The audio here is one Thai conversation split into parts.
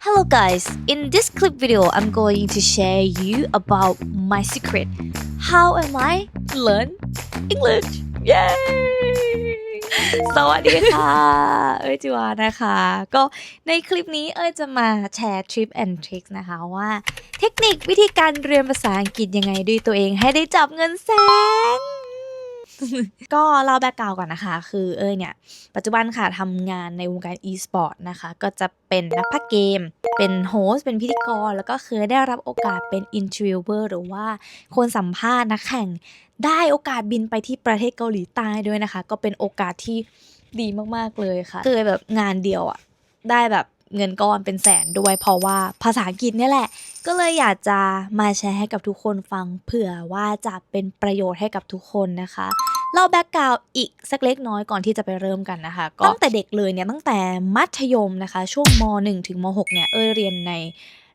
Hello guys, in this clip video I'm going to share you about my secret. How am I learn English? Yay! สวัสดีค่ะ เอ้ยจิวานะคะ ก็ในคลิปนี้เอ้ยจะมาแชร์ทริปแอนทริคนะคะว่า เทคนิควิธีการเรียนภาษาอังกฤษยังไงด้วยตัวเองให้ได้จับเงินแสน ก็เล่าแบ็กกราวก่อนนะคะ คือเอ้ยเนี่ย ปัจจุบันค่ะทำงานในวงการ e-sport นะคะ ก็จะเป็นนักพากย์เกม เป็นโฮสเป็นพิธีกร แล้วก็เคยได้รับโอกาสเป็น interviewer หรือว่าคนสัมภาษณ์นักแข่ง ได้โอกาสบินไปที่ประเทศเกาหลีใต้ด้วยนะคะ ก็เป็นโอกาสที่ดีมากๆเลยค่ะเคยแบบงานเดียวอะได้แบบเงินก้อนเป็นแสนด้วยเพราะว่าภาษาอังกฤษนี่แหละ ก็เลยอยากจะมาแชร์ให้กับทุกคนฟังเผื่อว่าจะเป็นประโยชน์ให้กับทุกคนนะคะ เล่าแบ็กกราวอีกสักเล็กน้อยก่อนที่จะไปเริ่มกันนะคะ ก็ตั้งแต่เด็กเลยเนี่ยตั้งแต่มัธยมนะคะ ช่วงม .1 ถึงม .6 เนี่ยเอ้ยเรียนใน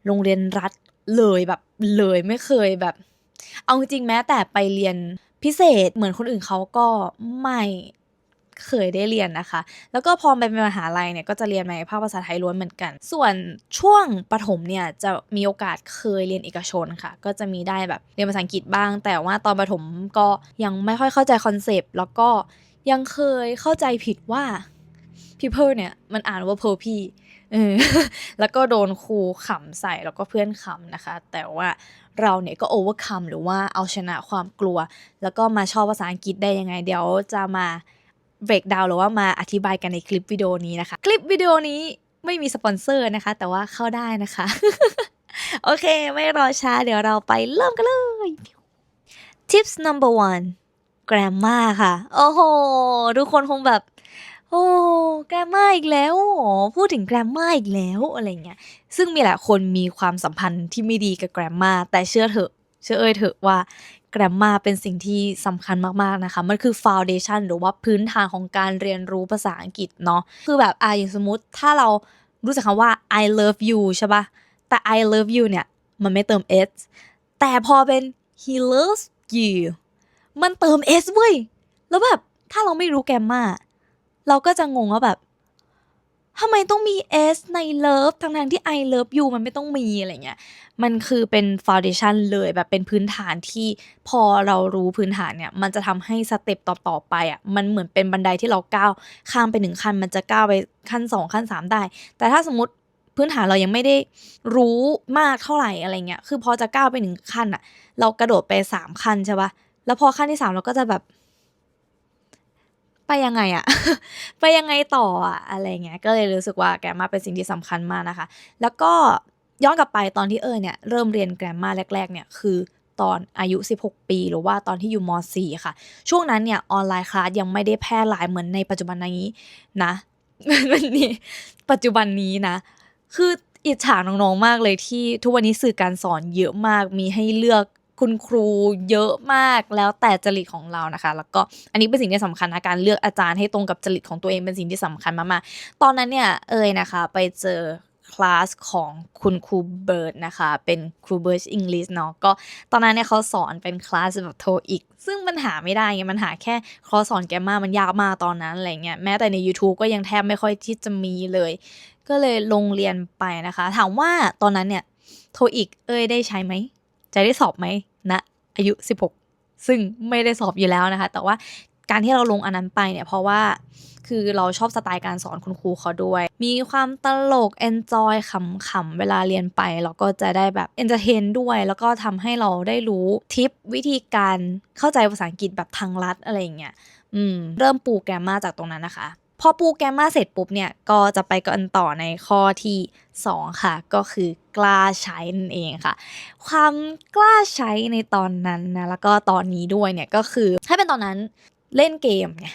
โรงเรียนรัฐเลยแบบเลยไม่เคยแบบ เอาจริงๆแม้แต่ไปเรียนพิเศษเหมือนคนอื่นเขาก็ไม่ เคยได้เรียนนะคะ แล้วก็พอไปเป็นมหาลัยเนี่ยก็จะเรียนในภาคภาษาไทยล้วนเหมือนกัน ส่วนช่วงประถมเนี่ยจะมีโอกาสเคยเรียนเอกชนค่ะ ก็จะมีได้แบบเรียนภาษาอังกฤษบ้าง แต่ว่าตอนประถมก็ยังไม่ค่อยเข้าใจคอนเซปต์แล้วก็ยังเคยเข้าใจผิดว่า people เนี่ยมันอ่านว่า p e r p เออแล้วก็โดนครูขำใส่แล้วก็เพื่อนขำนะคะ แต่ว่าเราเนี่ยก็ overcome หรือว่าเอาชนะความกลัว แล้วก็มาชอบภาษาอังกฤษได้ยังไง เดี๋ยวจะมา break down หรือว่ามาอธิบายกันในคลิปวิดีโอนี้นะคะ คลิปวิดีโอนี้ไม่มีสปอนเซอร์นะคะ แต่ว่าเข้าได้นะคะ โอเค ไม่รอช้า เดี๋ยวเราไปเริ่มกันเลย tips number one grammar ค่ะ โอ้โห ทุกคนคงแบบ โอ้ grammar อีกแล้วเหรอพูดถึง grammar อีกแล้วอะไรเงี้ย ซึ่งมีหลายคนมีความสัมพันธ์ที่ไม่ดีกับ grammar แต่เชื่อเถอะ เชื่อเอ่ยเถอะว่า grammar เป็นสิ่งที่สำคัญมากๆนะคะ มันคือ foundation หรือว่าพื้นฐานของการเรียนรู้ภาษาอังกฤษเนาะคือแบบอะอย่างสมมติถ้าเรารู้จักคำว่า I love you ใช่ปะแต่ I love you เนี่ย มันไม่เติม s แต่พอเป็น he loves you มันเติม s เว้ย แล้วแบบ ถ้าเราไม่รู้แกมมาเราก็จะงงว่าแบบ ทำไมต้องมี s ใน love ทั้งทที่ I love you มันไม่ต้องมีอะไรเงี้ย มันคือเป็น foundation เลยแบบเป็นพื้นฐานที่พอเรารู้พื้นฐานเนี่ย มันจะทำให้สเต็ปต่อ ๆ ไปอะ มันเหมือนเป็นบันไดที่เราก้าวข้ามไปหนึ่งขั้น มันจะก้าวไปขั้นสองขั้นสามได้ แต่ถ้าสมมติพื้นฐานเรายังไม่ได้รู้มากเท่าไหร่อะไรเงี้ย คือพอจะก้าวไปหนึ่งขั้นอะ เรากระโดดไปสามขั้นใช่ปะแล้วพอขั้นที่สามเราก็จะแบบ ไปยังไงอะ ไปยังไงต่ออะอะไรเงี้ย ก็เลยรู้สึกว่าแกรมมาเป็นสิ่งที่สำคัญมากนะคะ แล้วก็ย้อนกลับไปตอนที่เออเนี่ยเริ่มเรียนแกรมมาแรก ๆ เนี่ยคือตอนอายุ 16 ปี หรือว่าตอนที่อยู่ม .4 ค่ะ ช่วงนั้นเนี่ยออนไลน์คลาสยังไม่ได้แพร่หลายเหมือนในปัจจุบันนี้นะวันนี้ปัจจุบันนี้นะ คืออิจฉาน้องๆมากเลยที่ทุกวันนี้สื่อการสอนเยอะมากมีให้เลือก คุณครูเยอะมากแล้วแต่จริตของเรานะคะ แล้วก็อันนี้เป็นสิ่งที่สำคัญนะการเลือกอาจารย์ให้ตรงกับจริตของตัวเองเป็นสิ่งที่สำคัญมากๆตอนนั้นเนี่ยเอยนะคะ ไปเจอคลาสของคุณครูเบิร์ดนะคะ เป็นครูเบิร์ดอังกฤษเนาะก็ตอนนั้นเนี่ยเขาสอนเป็นคลาสแบบโทอีก ซึ่งมันหาไม่ได้ไงมันหาแค่คอสสอนแกมมามันยากมากตอนนั้นอะไรเงี้ยแม้แต่ใน YouTube ก็ยังแทบไม่ค่อยที่จะมีเลย ก็เลยลงเรียนไปนะคะ ถามว่าตอนนั้นเนี่ยโทอีกเอ้ยได้ใช้ไหม จะได้สอบไหมนะอายุ 16 ซึ่งไม่ได้สอบอยู่แล้วนะคะ แต่ว่าการที่เราลงอันนั้นไปเนี่ยเพราะว่าคือเราชอบสไตล์การสอนคุณครูเขาด้วย มีความตลก enjoy ขำๆ เวลาเรียนไป เราก็จะได้แบบ entertain ด้วย แล้วก็ทำให้เราได้รู้ทิปวิธีการเข้าใจภาษาอังกฤษแบบทางลัดอะไรอย่างเงี้ยอืมเริ่มปูแกรมมาจากตรงนั้นนะคะ อปูแกมมาเสร็จปุ๊บเนี่ย ก็จะไปกันต่อในข้อที่ 2 ค่ะ ก็คือกล้าใช้นั่นเองค่ะ ความกล้าใช้ในตอนนั้นนะแล้วก็ตอนนี้ด้วยเนี่ยก็คือถ้าเป็นตอนนั้นเล่นเกมไง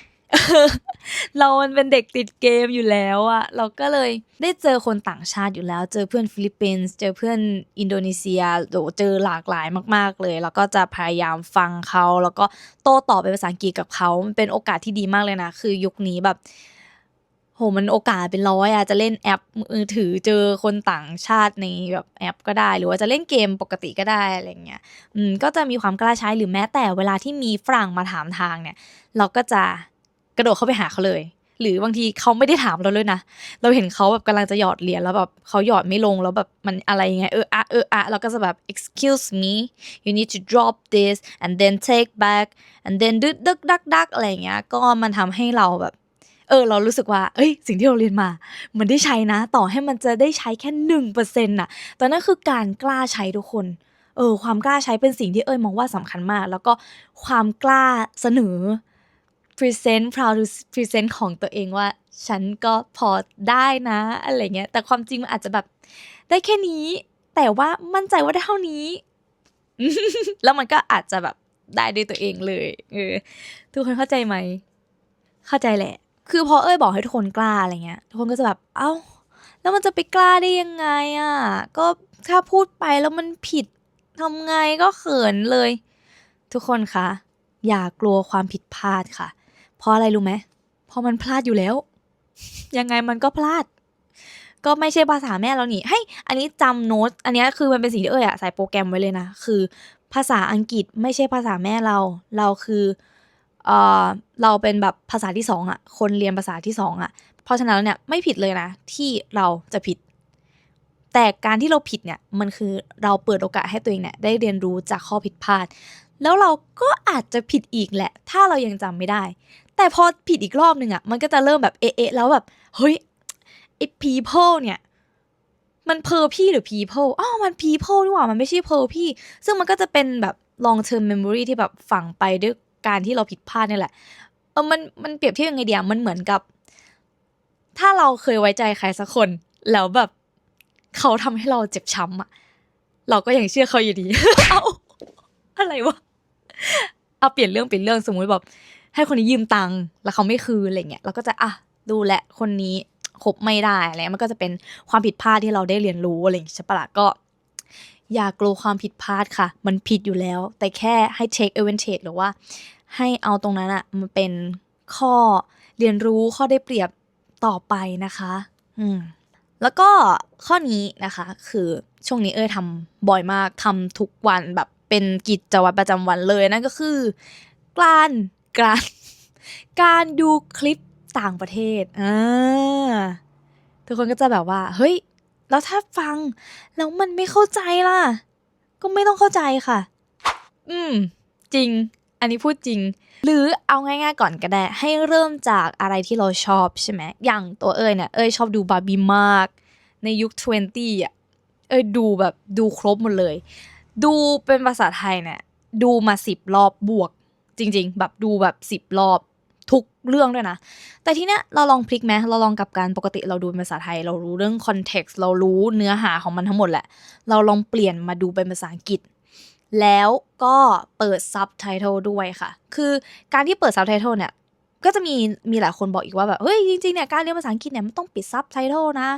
เรามันเป็นเด็กติดเกมอยู่แล้วอะเราก็เลยได้เจอคนต่างชาติอยู่แล้ว เจอเพื่อนฟิลิปปินส์ เจอเพื่อนอินโดนีเซียโหเจอหลากหลายมาก ๆเลย แล้วก็จะพยายามฟังเขา แล้วก็โต้ตอบเป็นภาษาอังกฤษกับเขา มันเป็นโอกาสที่ดีมากเลยนะ คือยุคนี้แบบ โหมันโอกาสเป็นร้อยอะจะเล่นแอปมือถือเจอคนต่างชาติในแบบแอปก็ได้ หรือว่าจะเล่นเกมปกติก็ได้อะไรเงี้ยอืมก็จะมีความกล้าใช้หรือแม้แต่เวลาที่มีฝรั่งมาถามทางเนี่ย เราก็จะกระโดดเข้าไปหาเขาเลย หรือบางทีเขาไม่ได้ถามเราเลยนะเราเห็นเขาแบบกำลังจะหยอดเหรียญแล้วแบบเขาหยอดไม่ลงแล้วแบบมันอะไรยังไงเอออะเอออะเราก็จะแบบ excuse me you need to drop this and then take back and then ดึกดึกดักดักอะไรเงี้ยก็มันทำให้เราแบบ เออเรารู้สึกว่าเอ้ยสิ่งที่เราเรียนมา มันได้ใช้นะ ต่อให้มันจะได้ใช้แค่หนึ่งเปอร์เซ็นต์น่ะแต่นั่นคือการกล้าใช้ทุกคนเออความกล้าใช้เป็นสิ่งที่เอ้ยมองว่าสำคัญมาก แล้วก็ความกล้าเสนอ present proud to present ของตัวเองว่า ฉันก็พอได้นะ อะไรเงี้ย แต่ความจริงมันอาจจะแบบ ได้แค่นี้ แต่ว่ามั่นใจว่าได้เท่านี้ แล้วมันก็อาจจะแบบได้ด้วยตัวเองเลย เออ ทุกคนเข้าใจไหม เข้าใจแหละ คือพอเอ้ยบอกให้ทุกคนกล้าอะไรเงี้ยทุกคนก็จะแบบเอ้า แล้วมันจะไปกล้าได้ยังไงอะ่ะ ก็ถ้าพูดไปแล้วมันผิดทำไงก็เขินเลย ทุกคนคะอย่ากลัวความผิดพลาดค่ะ เพราะอะไรรู้ไหมเพราะมันพลาดอยู่แล้ว ยังไงมันก็พลาด ก็ไม่ใช่ภาษาแม่เราหนี่ให้ยอันนี้จำโน้ต อันนี้คือมันเป็นสิ่งที่เอ้ยอะใส่โปรแกรมไว้เลยนะ คือ ภาษาอังกฤษไม่ใช่ภาษาแม่เรา เราคือ เราเป็นแบบภาษาที่สองอะคนเรียนภาษาที่สองอะเพราะฉะนั้นแล้วเนี่ยไม่ผิดเลยนะ ที่เราจะผิด แต่การที่เราผิดเนี่ยมันคือเราเปิดโอกาสให้ตัวเองเนี่ยได้เรียนรู้จากข้อผิดพลาด แล้วเราก็อาจจะผิดอีกแหละ ถ้าเรายังจำไม่ได้ แต่พอผิดอีกรอบหนึ่งอะมันก็จะเริ่มแบบเอะแล้วแบบเฮ้ยไอ้ people เนี่ยมันเพอพี่หรือ people อ้าวมัน people นี่หว่ามันไม่ใช่เพอพี่ ซึ่งมันก็จะเป็นแบบ long term memory ที่แบบฝังไปด้วย การที่เราผิดพลาดนี่แหละ เออมันมันเปรียบเทียบยังไงเดียมันเหมือนกับ ถ้าเราเคยไว้ใจใครสักคน แล้วแบบเขาทำให้เราเจ็บช้ำอะเราก็ยังเชื่อเขาอยู่ดี เอาอะไรวะเอาเปลี่ยนเรื่องเปลี่ยนเรื่องสมมุติแบบให้คนนี้ยืมตังค์แล้วเขาไม่คืนอะไรเงี้ยเราก็จะอะดูแลคนนี้คบไม่ได้อะไรมันก็จะเป็นความผิดพลาดที่เราได้เรียนรู้อะไรอย่างงี้ใช่ปะล่ะก็ อย่ากลัวความผิดพลาดค่ะ มันผิดอยู่แล้ว แต่แค่ให้เช็คเอเวนเทหรือว่า ให้เอาตรงนั้นอะมาเป็นข้อเรียนรู้ข้อได้เปรียบต่อไปนะคะ อืมแล้วก็ข้อนี้นะคะ คือช่วงนี้เอ้ยทำบ่อยมากทำทุกวันแบบเป็นกิจวัตรประจำวันเลยนั่นก็คือ การการการดูคลิปต่างประเทศอ่าทุกคนก็จะแบบว่า เฮ้ย แล้วถ้าฟัง แล้วมันไม่เข้าใจล่ะ ก็ไม่ต้องเข้าใจค่ะ อืม จริง อันนี้พูดจริง หรือเอาง่ายๆก่อนก็ได้ให้เริ่มจากอะไรที่เราชอบใช่ไหมอย่างตัวเอ้ยเนี่ยเอ้ยชอบดูบาร์บี้มาก ในยุค 20 อะ เอ้ยดูแบบดูครบหมดเลย ดูเป็นภาษาไทยเนี่ยดูมาสิบรอบบวก จริง ๆ แบบดูแบบสิบรอบ ทุกเรื่องด้วยนะ แต่ทีเนี้ยเราลองพลิกไหมเราลองกับการปกติเราดูเป็นภาษาไทย เรารู้เรื่องคอนเท็กซ์เรารู้เนื้อหาของมันทั้งหมดแหละ เราลองเปลี่ยนมาดูเป็นภาษาอังกฤษ แล้วก็เปิดซับไตเติลด้วยค่ะ คือการที่เปิดซับไตเติลเนี่ยก็จะมีมีหลายคนบอกอีกว่าแบบเฮ้ยจริงๆเนี่ยการเรียนภาษาอังกฤษเนี่ยมันต้องปิดซับไตเติลนะ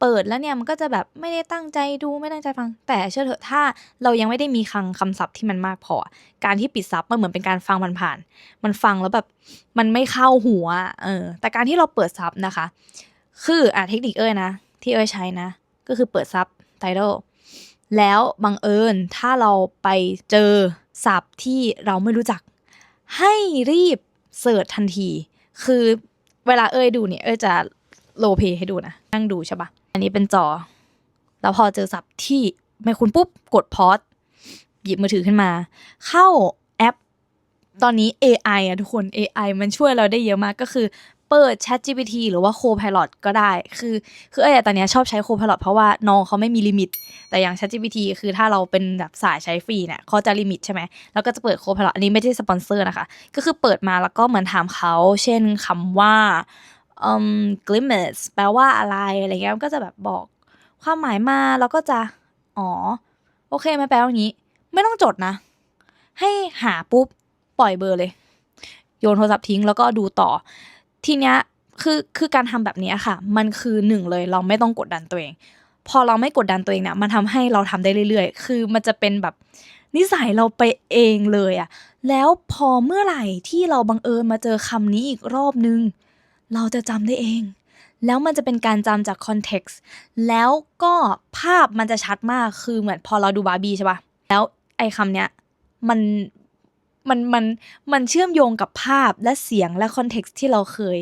เปิดแล้วเนี่ยมันก็จะแบบไม่ได้ตั้งใจดูไม่ตั้งใจฟัง แต่เชื่อเถอะถ้าเรายังไม่ได้มีคลังคำศัพท์ที่มันมากพอ การที่ปิดซับมันเหมือนเป็นการฟังผ่านๆมันฟังแล้วแบบมันไม่เข้าหัวเออแต่การที่เราเปิดซับนะคะ คืออะเทคนิคเอ้ยนะที่เอ้ยใช้นะ ก็คือเปิดซับไตเติลแล้วบังเอิญถ้าเราไปเจอศัพท์ที่เราไม่รู้จัก ให้รีบเสิร์ชทันที คือเวลาเอ้ยดูเนี่ยเอ้ยจะโลเพให้ดูนะ นั่งดูใช่ปะ อันนี้เป็นจอ แล้วพอเจอศัพท์ที่ไม่คุ้นปุ๊บกดพอสหยิบมือถือขึ้นมา เข้าแอป ตอนนี้ AI อะทุกคน AI มันช่วยเราได้เยอะมากก็คือเปิด Chat GPT หรือว่า Copilot ก็ได้ คือ คือเอ้ตอนนี้ชอบใช้ Copilot เพราะว่าน้องเขาไม่มีลิมิต แต่อย่าง Chat GPT คือถ้าเราเป็นแบบสายใช้ฟรีเนี่ยเขาจะลิมิตใช่ไหม แล้วก็จะเปิด Copilot อันนี้ไม่ใช่สปอนเซอร์นะคะ ก็คือเปิดมาแล้วก็เหมือนถามเขา เช่นคำว่า อืม glimpse แปลว่าอะไรอะไรเงี้ยมันก็จะแบบบอกความหมายมาแล้วก็จะอ๋อโอเคมันแปลว่างนี้ ไม่ต้องจดนะ ให้หาปุ๊บปล่อยเบอร์เลย โยนโทรศัพท์ทิ้งแล้วก็ดูต่อ ทีเนี้ยคือคือการทำแบบนี้ค่ะ มันคือหนึ่งเลยเราไม่ต้องกดดันตัวเอง พอเราไม่กดดันตัวเองเนี่ยมันทำให้เราทำได้เรื่อยๆ คือมันจะเป็นแบบนิสัยเราไปเองเลยอะแล้วพอเมื่อไหร่ที่เราบังเอิญมาเจอคำนี้อีกรอบนึง เราจะจำได้เอง แล้วมันจะเป็นการจำจากคอนเท็กซ์แล้วก็ภาพมันจะชัดมากคือเหมือนพอเราดูบาร์บี้ใช่ปะแล้วไอ้คำเนี้ยมันมันมันมันเชื่อมโยงกับภาพและเสียงและคอนเท็กซ์ที่เราเคย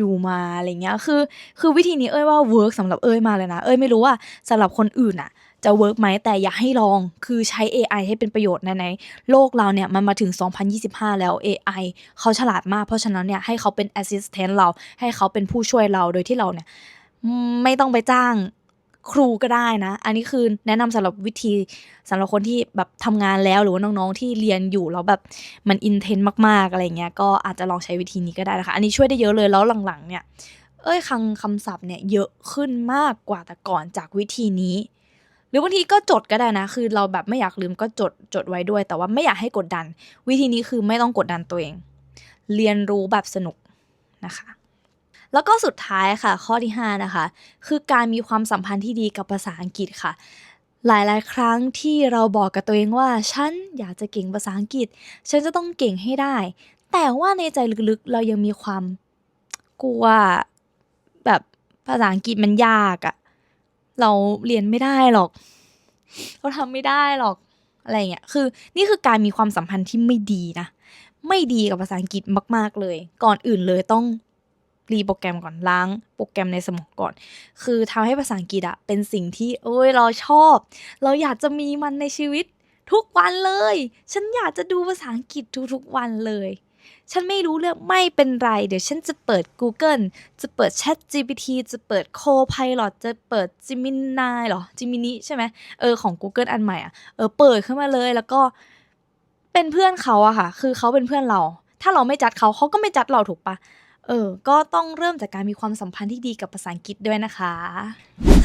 ดูมาอะไรเงี้ย คือ คือวิธีนี้เอ้ยว่าเวิร์กสำหรับเอ้ยมาเลยนะ เอ้ยไม่รู้ว่าสำหรับคนอื่นอะ จะเวิร์กไหมแต่อยากให้ลองคือใช้ AI ให้เป็นประโยชน์ในในโลกเราเนี่ยมันมาถึง 2025 แล้ว AI เขาฉลาดมากเพราะฉะนั้นเนี่ยให้เขาเป็น assistant เราให้เขาเป็นผู้ช่วยเราโดยที่เราเนี่ยไม่ต้องไปจ้างครูก็ได้นะ อันนี้คือแนะนำสำหรับวิธีสำหรับคนที่แบบทำงานแล้วหรือว่าน้องๆที่เรียนอยู่แล้วแบบมันอินเทนมากๆอะไรเงี้ยก็อาจจะลองใช้วิธีนี้ก็ได้นะคะ อันนี้ช่วยได้เยอะเลยแล้วหลังๆเนี่ย เอ้ยคังคำศัพท์เนี่ยเยอะขึ้นมากกว่าแต่ก่อนจากวิธีนี้ หรือบางทีก็จดก็ได้นะ คือเราแบบไม่อยากลืมก็จดจดไว้ด้วย แต่ว่าไม่อยากให้กดดัน วิธีนี้คือไม่ต้องกดดันตัวเอง เรียนรู้แบบสนุกนะคะ แล้วก็สุดท้ายค่ะ ข้อที่ 5 นะคะ คือการมีความสัมพันธ์ที่ดีกับภาษาอังกฤษค่ะหลาย ๆ ครั้งที่เราบอกกับตัวเองว่า ฉันอยากจะเก่งภาษาอังกฤษ ฉันจะต้องเก่งให้ได้ แต่ว่าในใจลึก ๆ เรายังมีความกลัวแบบภาษาอังกฤษมันยากอะ เราเรียนไม่ได้หรอก เราทำไม่ได้หรอกอะไรเงี้ย คือนี่คือการมีความสัมพันธ์ที่ไม่ดีนะ ไม่ดีกับภาษาอังกฤษมาก ๆเลย ก่อนอื่นเลยต้องรีโปรแกรมก่อนล้างโปรแกรมในสมองก่อน คือทำให้ภาษาอังกฤษอะเป็นสิ่งที่เอ้ยเราชอบ เราอยากจะมีมันในชีวิตทุกวันเลย ฉันอยากจะดูภาษาอังกฤษทุกๆวันเลย ฉันไม่รู้เรื่องไม่เป็นไร เดี๋ยวฉันจะเปิด Google จะเปิด Chat GPT จะเปิด Copilot จะเปิด Gemini หรอ Gemini ใช่ไหมเออของ Google อันใหม่อะเออเปิดขึ้นมาเลยแล้วก็เป็นเพื่อนเขาอะค่ะ คือเขาเป็นเพื่อนเรา ถ้าเราไม่จัดเขาเขาก็ไม่จัดเราถูกปะ เออ ก็ต้องเริ่มจากการมีความสัมพันธ์ที่ดีกับภาษาอังกฤษด้วยนะคะ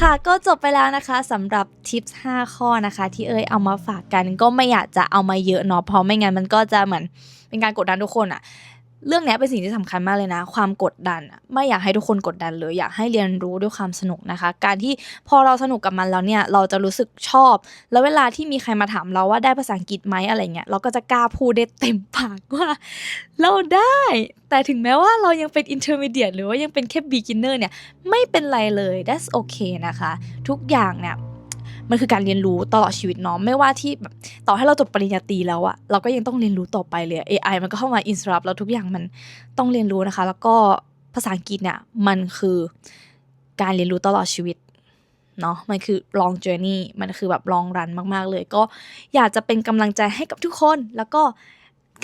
ค่ะ ก็จบไปแล้วนะคะสำหรับทิปส์5ข้อนะคะ ที่เอ้ยเอามาฝากกันก็ไม่อยากจะเอามาเยอะเนาะเพราะไม่งั้นมันก็จะเหมือนเป็นการกดดันทุกคนอะ เรื่องนี้เป็นสิ่งที่สำคัญมากเลยนะ ความกดดันไม่อยากให้ทุกคนกดดันเลยอยากให้เรียนรู้ด้วยความสนุกนะคะ การที่พอเราสนุกกับมันแล้วเนี่ยเราจะรู้สึกชอบ แล้วเวลาที่มีใครมาถามเราว่าได้ภาษาอังกฤษไหมอะไรเงี้ยเราก็จะกล้าพูดได้เต็มปากว่า เราได้ แต่ถึงแม้ว่าเรายังเป็น intermediate หรือว่ายังเป็นแค่ beginner เนี่ยไม่เป็นไรเลย that's okay นะคะ ทุกอย่างเนี่ย มันคือการเรียนรู้ตลอดชีวิตเนาะไม่ว่าที่แบบต่อให้เราจบปริญญาตรีแล้วอะเราก็ยังต้องเรียนรู้ต่อไปเลย AI มันก็เข้ามา interrupt แล้วทุกอย่างมันต้องเรียนรู้นะคะ แล้วก็ภาษาอังกฤษเนี่ยมันคือการเรียนรู้ตลอดชีวิตเนาะมันคือ long journey มันคือแบบ long run มาก ๆ เลย ก็อยากจะเป็นกำลังใจให้กับทุกคน แล้วก็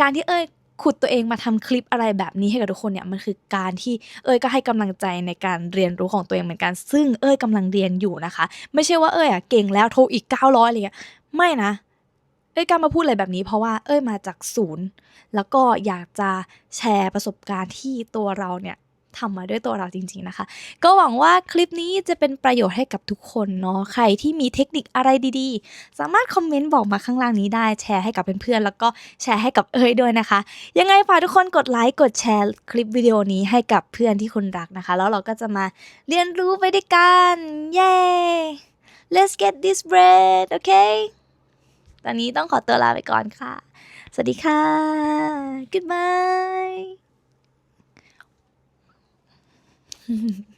การที่เอ้ย ขุดตัวเองมาทำคลิปอะไรแบบนี้ให้กับทุกคนเนี่ยมันคือการที่เอ้ยก็ให้กำลังใจในการเรียนรู้ของตัวเองเหมือนกัน ซึ่งเอ้ยกำลังเรียนอยู่นะคะ ไม่ใช่ว่าเอ้ยอะเก่งแล้วโทรอีก 900อะไรเงี้ยไม่นะ เอ้ยการมาพูดอะไรแบบนี้ เพราะว่าเอ้ยมาจากศูนย์ แล้วก็อยากจะแชร์ประสบการณ์ที่ตัวเราเนี่ย ทำมาด้วยตัวเราจริงๆนะคะ ก็หวังว่าคลิปนี้จะเป็นประโยชน์ให้กับทุกคนเนาะใครที่มีเทคนิคอะไรดีๆ สามารถคอมเมนต์บอกมาข้างล่างนี้ได้แชร์ให้กับเพื่อนๆแล้วก็แชร์ให้กับเอ้ยด้วยนะคะ ยังไงฝากทุกคนกดไลค์กดแชร์คลิปวิดีโอนี้ให้กับเพื่อนที่คุณรักนะคะ แล้วเราก็จะมาเรียนรู้ไปด้วยกันเย้ let's get this bread โอเคตอนนี้ต้องขอตัวลาไปก่อนค่ะ สวัสดีค่ะ goodbye 嗯 哼